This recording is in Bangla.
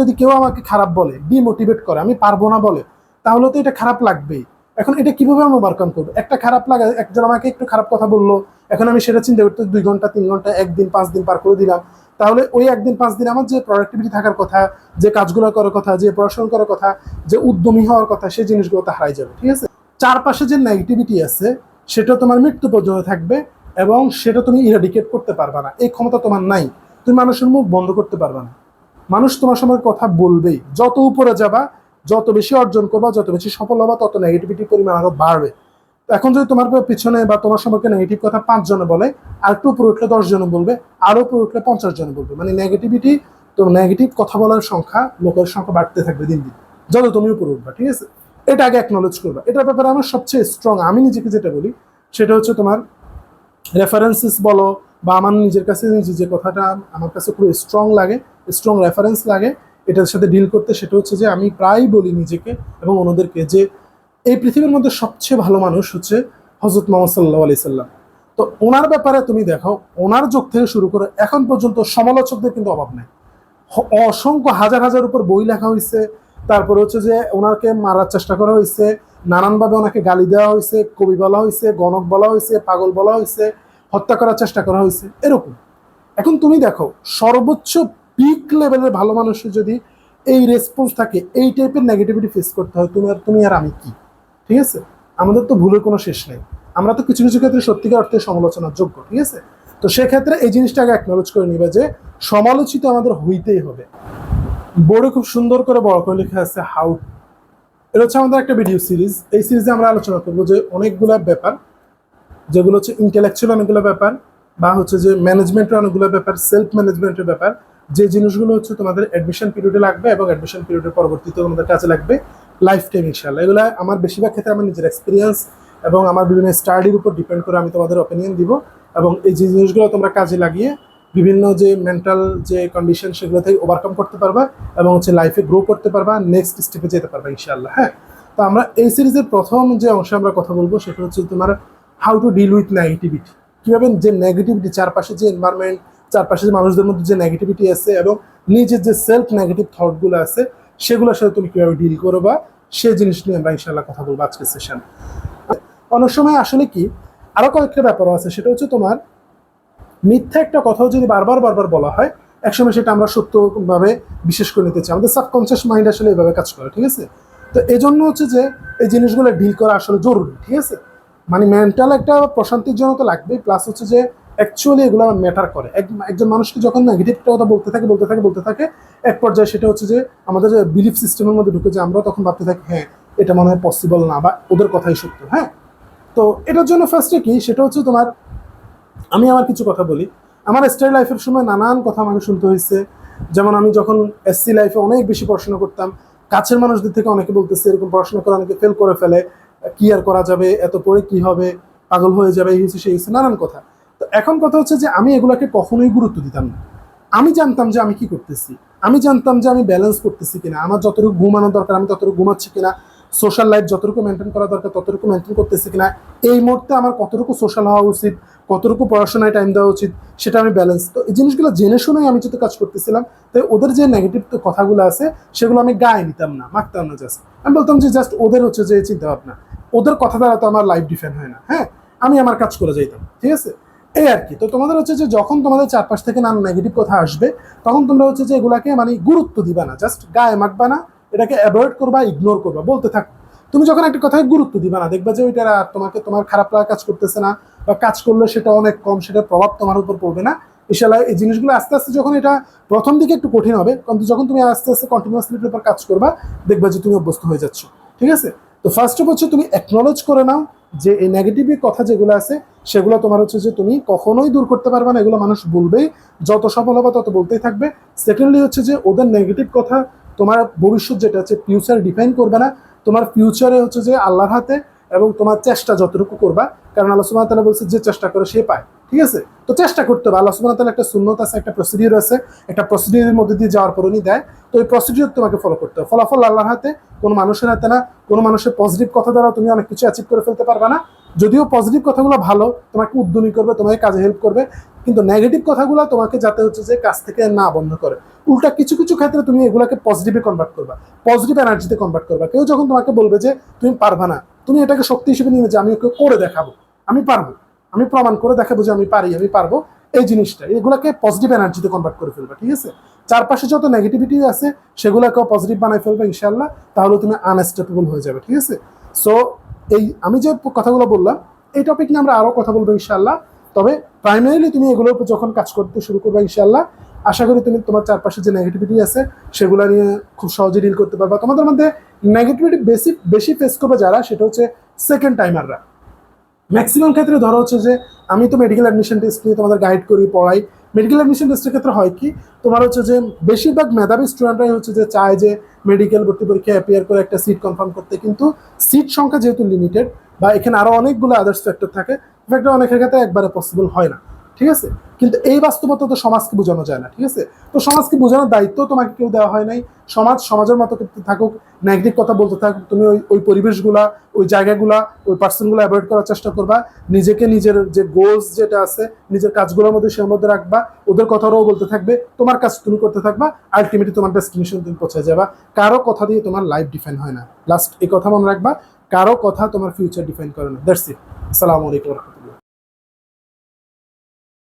যদি কেউ আমাকে খারাপ বলে ডিমোটিভেট করে, আমি পারব না বলে, তাহলে তো এটা খারাপ লাগবেই। এখন এটা কীভাবে আমি ওভারকাম করব? একটা খারাপ লাগা, একজন আমাকে একটু খারাপ কথা বলল, এখন আমি সেটা চিন্তা করতে দুই ঘণ্টা, তিন ঘণ্টা, একদিন, পাঁচ দিন পার করে দিলাম, তাহলে ওই একদিন, পাঁচ দিন আমার যে প্রোডাক্টিভিটি থাকার কথা, যে কাজগুলো করার কথা, যে পড়াশোনা করার কথা, যে উদ্যমী হওয়ার কথা, সেই জিনিসগুলো তো হারাই যাবে, ঠিক আছে? চারপাশে যে নেগেটিভিটি আছে, সেটা তোমার মৃত্যু পর্যন্ত থাকবে এবং সেটা তুমি ইরাডিকেট করতে পারবে না। এই ক্ষমতা তোমার নাই। তুমি মানুষের মুখ বন্ধ করতে পারবে না। মানুষ তোমার সময় কথা বলবেই। যত উপরে যাবা, যত বেশি অর্জন করবা, যত বেশি সফল হবা, তত নেগেটিভিটির পরিমাণ আরও বাড়বে। এখন যদি তোমার পিছনে বা তোমার সম্পর্কে নেগেটিভ কথা পাঁচ জনে বলে, আর একটু উপরে উঠলে জনে বলবে, আরও উপরে উঠলে পঞ্চাশ জনে বলবে। মানে নেগেটিভিটি তো নেগেটিভ কথা বলার সংখ্যা, লোকের সংখ্যা বাড়তে থাকবে দিন দিন। যত তুমি উপরে উঠবা, ঠিক আছে? এটা আগে অ্যাকনোলেজ করবা। এটার ব্যাপারে আমার সবচেয়ে স্ট্রং আমি নিজেকে যেটা বলি, সেটা হচ্ছে তোমার রেফারেন্সেস বলো বা আমার নিজের কাছে যে কথাটা আমার কাছে খুব স্ট্রং লাগে স্ট্রং রেফারেন্স লাগে, এটার সাথে ডিল করতে সেটা হচ্ছে যে আমি প্রায় বলি নিজেকে এবং ওনাদেরকে যে এই পৃথিবীর মধ্যে সবচেয়ে ভালো মানুষ হচ্ছে হজরত মোহাম্মদ সাল্লাহ আলি সাল্লাম। তো ওনার ব্যাপারে তুমি দেখো, ওনার যুগ থেকে শুরু করে এখন পর্যন্ত সমালোচকদের কিন্তু অভাব নেই। অসংখ্য হাজার হাজার উপর বই লেখা হয়েছে তারপরে হচ্ছে যে ওনাকে মারার চেষ্টা করা হয়েছে নানানভাবে ওনাকে গালি দেওয়া হয়েছে কবি বলা হয়েছে গণক বলা হয়েছে পাগল বলা হয়েছে হত্যা করার চেষ্টা করা হয়েছে, এরকম। এখন তুমি দেখো, সর্বোচ্চ পিক লেভেলের ভালো মানুষের যদি এই রেসপন্স থাকে, এই টাইপের নেগেটিভিটি ফেস করতে হয়, তুমি আর তুমি আর আমি কি? ঠিক আছে? আমাদের তো ভুলের কোনো শেষ নেই। আমরা তো কিছু কিছু ক্ষেত্রে সত্যিকার অর্থে সমালোচনার যোগ্য ঠিক আছে? তো সেক্ষেত্রে এই জিনিসটাকে অ্যাকনোলেজ করে নিবে যে, সমালোচিত আমাদের হইতেই হবে। বোর্ডে খুব সুন্দর করে বড় করে লেখা আছে হাউ এটা হচ্ছে আমাদের একটা ভিডিও সিরিজ এই সিরিজে আমরা আলোচনা করব যে অনেকগুলা ব্যাপার যেগুলো হচ্ছে ইন্টেলেকচুয়াল অনেকগুলো ব্যাপার বা হচ্ছে যে ম্যানেজমেন্টের অনেকগুলো ব্যাপার সেলফ ম্যানেজমেন্টের ব্যাপার, যে জিনিসগুলো হচ্ছে তোমাদের অ্যাডমিশন পিরিয়ডে লাগবে এবং অ্যাডমিশন পিরিয়ডের পরবর্তীতে তোমাদের কাজে লাগবে লাইফ টাইম ইনশাল্লাহ এগুলো আমার বেশিরভাগ ক্ষেত্রে আমার নিজের এক্সপিরিয়েন্স এবং আমার বিভিন্ন স্টাডির উপর ডিপেন্ড করে আমি তোমাদের অপিনিয়ন দিব এবং এই যে জিনিসগুলো তোমরা কাজে লাগিয়ে বিভিন্ন যে মেন্টাল যে কন্ডিশন সেগুলো থেকে ওভারকাম করতে পারবা এবং হচ্ছে লাইফে গ্রো করতে পারবা নেক্সট স্টেপে যেতে পারবা ইনশাল্লাহ হ্যাঁ? তো আমরা এই সিরিজের প্রথম যে অংশে আমরা কথা বলব সেটা হচ্ছে তোমার how to deal with negativity কীভাবে যে নেগেটিভিটি চারপাশে যে এনভায়রনমেন্ট চারপাশে যে মানুষদের মধ্যে যে নেগেটিভিটি আছে এবং নিজের যে সেলফ নেগেটিভ থটগুলো আছে, সেগুলোর সাথে তুমি কীভাবে ডিল করবা সে জিনিস নিয়ে আমরা ইনশাল্লাহ কথা বলব আজকের সেশন অনেক সময় আসলে কি, আরও কয়েকটা ব্যাপারও আছে, সেটা হচ্ছে তোমার মিথ্যা একটা কথাও যদি বারবার বারবার বলা হয়, একসময় সেটা আমরা সত্যভাবে বিশেষ করে নিতে চাই। আমাদের সাবকনসিয়াস মাইন্ড আসলে এভাবে কাজ করে, ঠিক আছে? তো এই জন্য হচ্ছে যে এই জিনিসগুলো ডিল করা আসলে জরুরি, ঠিক আছে? মানে মেন্টাল একটা প্রশান্তির জন্য তো লাগবেই প্লাস হচ্ছে যে অ্যাকচুয়ালি এগুলো আমার ম্যাটার করে। এক- একজন মানুষকে যখন নেগেটিভটা কথা বলতে থাকে বলতে থাকে বলতে থাকে, এক পর্যায়ে সেটা হচ্ছে যে আমাদের যে বিলিফ সিস্টেমের মধ্যে ঢুকে যে আমরা তখন ভাবতে থাকি হ্যাঁ এটা মনে হয় পসিবল না বা ওদের কথাই সত্য হ্যাঁ? তো এটার জন্য ফার্স্টে কি? সেটা হচ্ছে তোমার, আমি আমার কিছু কথা বলি। আমার স্টাডি লাইফের সময় নানান কথা আমাকে শুনতে হয়েছে। যেমন আমি যখন এসসি লাইফে অনেক বেশি পড়াশোনা করতাম, কাছের মানুষদের থেকে অনেকে বলতেছে, এরকম পড়াশোনা করে অনেকে ফেল করে ফেলে। কি আর করা যাবে, এত পড়ে কি হবে, পাগল হয়ে যাবে, এই হচ্ছে সেই হচ্ছে নানান কথা। তো এখন কথা হচ্ছে যে আমি এগুলোকে কখনোই গুরুত্ব দিতাম না। আমি জানতাম যে আমি কি করতেছি। আমি জানতাম যে আমি ব্যালেন্স করতেছি কিনা। আমার যতটুকু ঘুমানো দরকার, আমি ততটুকু ঘুমাচ্ছি কিনা। সোশ্যাল লাইফ যতটুকু মেনটেন করা দরকার, ততটুকু মেনটেন করতেছি কিনা। এই মুহূর্তে আমার কতটুকু সোশ্যাল হওয়া উচিত, কতটুকু পড়াশোনায় টাইম দেওয়া উচিত, সেটা আমি ব্যালেন্স তো এই জিনিসগুলো জেনে শুনেই আমি যেহেতু কাজ করতেছিলাম, তাই ওদের যে নেগেটিভ কথাগুলো আছে, সেগুলো আমি গায়ে নিতাম না, মাখতাম না জাস্ট আমি বলতাম যে জাস্ট ওদের হচ্ছে যে চিন্তা ভাবনা ওদের কথা দ্বারা তো আমার লাইফ ডিফেন্ড হয় না হ্যাঁ? আমি আমার কাজ করে যাইতাম, ঠিক আছে? এই আর কি। তো তোমাদের হচ্ছে যে যখন তোমাদের চারপাশ থেকে নানা নেগেটিভ কথা আসবে, তখন তোমরা হচ্ছে যে এগুলাকে মানে গুরুত্ব দিবা না জাস্ট গায়ে মাখবা না, এটাকে অ্যাভয়েড করবা ইগনোর করবা, বলতে থাকো। তুমি যখন একটা কথায় গুরুত্ব দিবা না, দেখবা যে ওইটা আর তোমাকে তোমার খারাপ লাগা কাজ করতেছে না, বা কাজ করলে সেটা অনেক কম, সেটার প্রভাব তোমার উপর পড়বে না। ইনশাল্লাহ এই জিনিসগুলো আস্তে আস্তে যখন এটা প্রথম দিকে একটু কঠিন হবে, কিন্তু যখন তুমি আস্তে আস্তে কন্টিনিউয়াসলি উপর কাজ করবা, দেখবা যে তুমি অভ্যস্ত হয়ে যাচ্ছ, ঠিক আছে? তো ফার্স্ট অফ হচ্ছে তুমি অ্যাকনোলেজ করে নাও যে এই নেগেটিভ কথা যেগুলো আছে, সেগুলো তোমার হচ্ছে যে তুমি কখনোই দূর করতে পারবে না, এগুলো মানুষ বলবেই, যত সফল হবে তত বলতেই থাকবে। সেকেন্ডলি হচ্ছে যে ওদের নেগেটিভ কথা তোমার ভবিষ্যৎ যেটা আছে ফিউচার ডিফাইন করবে না। তোমার ফিউচারে হচ্ছে যে আল্লাহর হাতে এবং তোমার চেষ্টা যতটুকু করবা, কারণ আল্লাহ সুবহানাহু ওয়া তাআলা বলছে, যে চেষ্টা করে সে পায়। ঠিক আছে? তো চেষ্টা করতে হবে। আল্লাহ সুবহানাহু ওয়া তাআলা একটা সুন্নত আছে, একটা প্রসিডিউর আছে, একটা প্রসিডিউরের মধ্যে দিয়ে যাওয়ার পর উনি দেয়। তো ওই প্রসিডিউর তোমাকে ফলো করতে হবে। ফলাফল আল্লাহর হাতে, কোনো মানুষের হাতে না। কোনো মানুষের পজিটিভ কথা দ্বারা তুমি অনেক কিছু অ্যাচিভ করে ফেলতে পারবে না। যদিও পজিটিভ কথাগুলো ভালো, তোমাকে উদ্যমী করবে, তোমাকে কাজে হেল্প করবে, কিন্তু নেগেটিভ কথাগুলো তোমাকে যাতে হচ্ছে যে কাজ থেকে না বন্ধ করে। উল্টা কিছু কিছু ক্ষেত্রে তুমি এগুলোকে পজিটিভে কনভার্ট করবা। পজিটিভ এনার্জিতে কনভার্ট করবা। কেউ যখন তোমাকে বলবে যে, তুমি পারবা না তুমি এটাকে শক্তি হিসেবে নিয়ে যে আমি ওকে করে দেখাবো। আমি পারব। আমি প্রমাণ করে দেখাবো যে আমি পারি, আমি পারব। এই জিনিসটা, এগুলোকে পজিটিভ এনার্জিতে কনভার্ট করে ফেলবে, ঠিক আছে? চারপাশে যত নেগেটিভিটি আছে, সেগুলোকেও পজিটিভ বানাই ফেলবে ইনশাল্লাহ তাহলে তুমি আনস্টেপেবল হয়ে যাবে, ঠিক আছে? সো এই, আমি যে কথাগুলো বললাম, এই টপিক নিয়ে আমরা আরও কথা বলব ইনশাল্লাহ তবে প্রাইমারিলি তুমি এগুলোর উপর যখন কাজ করতে শুরু করবে ইনশাল্লাহ আশা করি তুমি তোমার চারপাশে যে নেগেটিভিটি আছে, সেগুলো নিয়ে খুব সহজে ডিল করতে পারবা। তোমাদের মধ্যে নেগেটিভিটি বেশি বেশি ফেস করবে যারা, সেটা হচ্ছে সেকেন্ড টাইমাররা ম্যাক্সিমাম ক্ষেত্রে ধরো হচ্ছে যে, আমি তো মেডিকেল অ্যাডমিশন টেস্ট নিয়ে তোমাদের গাইড করি, পড়াই। মেডিকেল অ্যাডমিশন টেস্টের ক্ষেত্রে হয় কি, তোমার হচ্ছে যে বেশিরভাগ মেধাবী স্টুডেন্টরাই হচ্ছে যে চায় যে মেডিকেল ভর্তি পরীক্ষায় অ্যাপিয়ার করে একটা সিট কনফার্ম করতে। কিন্তু সিট সংখ্যা যেহেতু লিমিটেড বা এখানে আরও অনেকগুলো আদার্স ফ্যাক্টর থাকে ফ্যাক্টর অনেকের ক্ষেত্রে একবারে পসিবল হয় না। ঠিক আছে? কিন্তু এই বাস্তবতা তো সমাজকে বোঝানো যায় না, ঠিক আছে? তো সমাজকে বোঝানোর দায়িত্ব তোমাকে কেউ দেওয়া হয় নাই। সমাজ সমাজের মতো থাকুক নেগেটিভ কথা বলতে থাকুক, তুমি ওই ওই পরিবেশগুলা, ওই জায়গাগুলা, ওই পার্সনগুলো অ্যাভয়েড করার চেষ্টা করবা। নিজেকে নিজের যে গোলস যেটা আছে, নিজের কাজগুলোর মধ্যে সে মধ্যে রাখবা। ওদের কথাটাও বলতে থাকবে, তোমার কাজ তুমি করতে থাকবা আলটিমেটলি তোমার ডেস্টিনেশন তুমি পৌঁছে যাবা। কারও কথা দিয়ে তোমার লাইফ ডিফাইন হয় না। লাস্ট এই কথা মনে রাখবা, কারও কথা তোমার ফিউচার ডিফাইন করে না। দ্যাটস ইট আসসালামু আলাইকুম